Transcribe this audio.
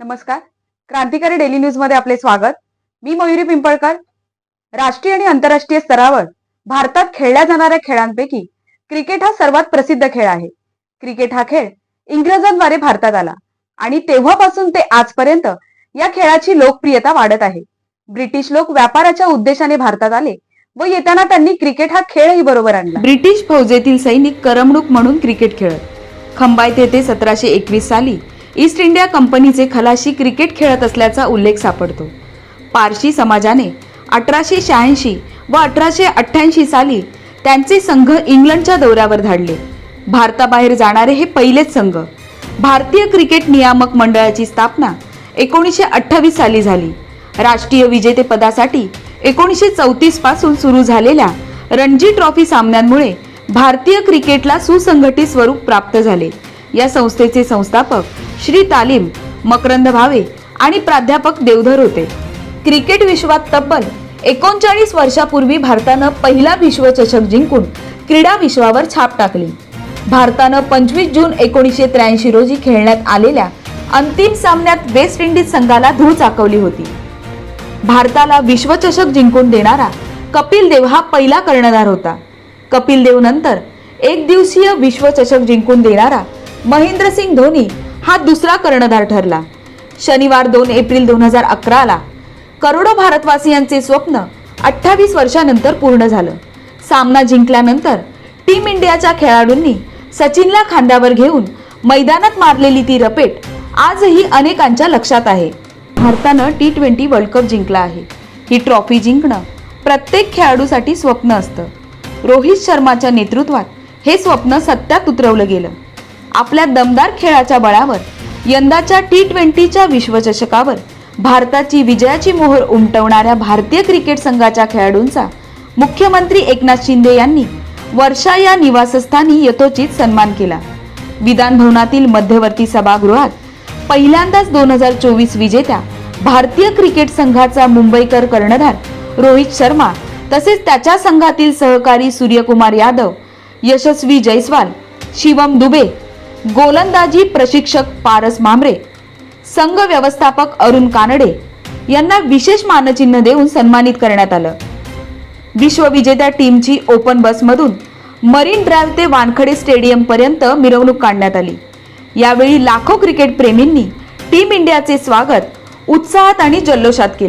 नमस्कार. क्रांतिकारी डेली न्यूजमध्ये आपले स्वागत. मी मयुरी पिंपळकर. राष्ट्रीय आणि आंतरराष्ट्रीय स्तरावर भारतात खेळल्या जाणाऱ्या खेळांपैकी क्रिकेट हा सर्वात प्रसिद्ध खेळ आहे. क्रिकेट हा खेळ इंग्रजांद्वारे भारतात आला आणि तेव्हापासून ते आजपर्यंत या खेळाची लोकप्रियता वाढत आहे. ब्रिटिश लोक व्यापाराच्या उद्देशाने भारतात आले व येताना त्यांनी क्रिकेट हा खेळही बरोबर आणला. ब्रिटिश फौजेतील सैनिक करमणूक म्हणून क्रिकेट खेळत. खंबायत येथे सतराशे एकवीस साली ईस्ट इंडिया कंपनीचे खलाशी क्रिकेट खेळत असल्याचा उल्लेख सापडतो. पारशी समाजाने अठराशे शहाऐंशी व अठराशे अठ्ठ्याऐंशी साली त्यांचे संघ इंग्लंडच्या दौऱ्यावर धाडले. भारताबाहेर जाणारे हे पहिलेच संघ. भारतीय क्रिकेट नियामक मंडळाची स्थापना एकोणीसशे अठ्ठावीस साली झाली. राष्ट्रीय विजेतेपदासाठी एकोणीसशे चौतीसपासून सुरू झालेल्या रणजी ट्रॉफी सामन्यांमुळे भारतीय क्रिकेटला सुसंघटित स्वरूप प्राप्त झाले. या संस्थेचे संस्थापक श्री तालीम मकरंद भावे आणि प्राध्यापक देवधर होते. क्रिकेट विश्वात तब्बल एकोणचाळीस वर्षापूर्वी भारतानं पहिला विश्वचषक जिंकून क्रीडा विश्वावर छाप टाकली. भारतानं पंचवीस जून एकोणीसशे त्र्याऐंशी रोजी खेळण्यात आलेल्या अंतिम सामन्यात वेस्ट इंडिज संघाला धूळ चाकवली होती. भारताला विश्वचषक जिंकून देणारा कपिल देव हा पहिला कर्णधार होता. कपिल देव नंतर एक दिवसीय विश्वचषक जिंकून देणारा महेंद्रसिंग धोनी हा दुसरा कर्णधार ठरला. शनिवार दोन एप्रिल दोन हजार अकराला करोडो भारतवासियांचे स्वप्न अठ्ठावीस वर्षानंतर पूर्ण झालं. सामना जिंकल्यानंतर टीम इंडियाच्या खेळाडूंनी सचिनला खांद्यावर घेऊन मैदानात मारलेली ती रपेट आजही अनेकांच्या लक्षात आहे. भारतानं टी ट्वेंटी वर्ल्ड कप जिंकला आहे. ही ट्रॉफी जिंकणं प्रत्येक खेळाडूसाठी स्वप्न असतं. रोहित शर्माच्या नेतृत्वात हे स्वप्न सत्यात उतरवलं गेलं. आपल्या दमदार खेळाच्या बळावर यंदाच्या टी ट्वेंटीच्या विश्वचषकावर भारताची विजयाची मोहर उमटवणाऱ्या भारतीय क्रिकेट संघाच्या खेळाडूंचा मुख्यमंत्री एकनाथ शिंदे यांनी वर्षा या निवासस्थानी यथोचित सन्मान केला. विधान भवनातील मध्यवर्ती सभागृहात पहिल्यांदाच दोन हजार चोवीस विजेत्या भारतीय क्रिकेट संघाचा मुंबईकर कर्णधार रोहित शर्मा तसेच त्याच्या संघातील सहकारी सूर्यकुमार यादव यशस्वी जयस्वाल शिवम दुबे गोलंदाजी प्रशिक्षक पारस मांबरे संघ व्यवस्थापक अरुण कानडे यांना विशेष मानचिन्ह देऊन सन्मानित करण्यात आलं. विश्वविजेत्या टीमची ओपन बसमधून मरीन ड्राईव्ह ते वानखडे स्टेडियम पर्यंत मिरवणूक काढण्यात आली. यावेळी लाखो क्रिकेट प्रेमींनी टीम इंडियाचे स्वागत उत्साहात आणि जल्लोषात केले.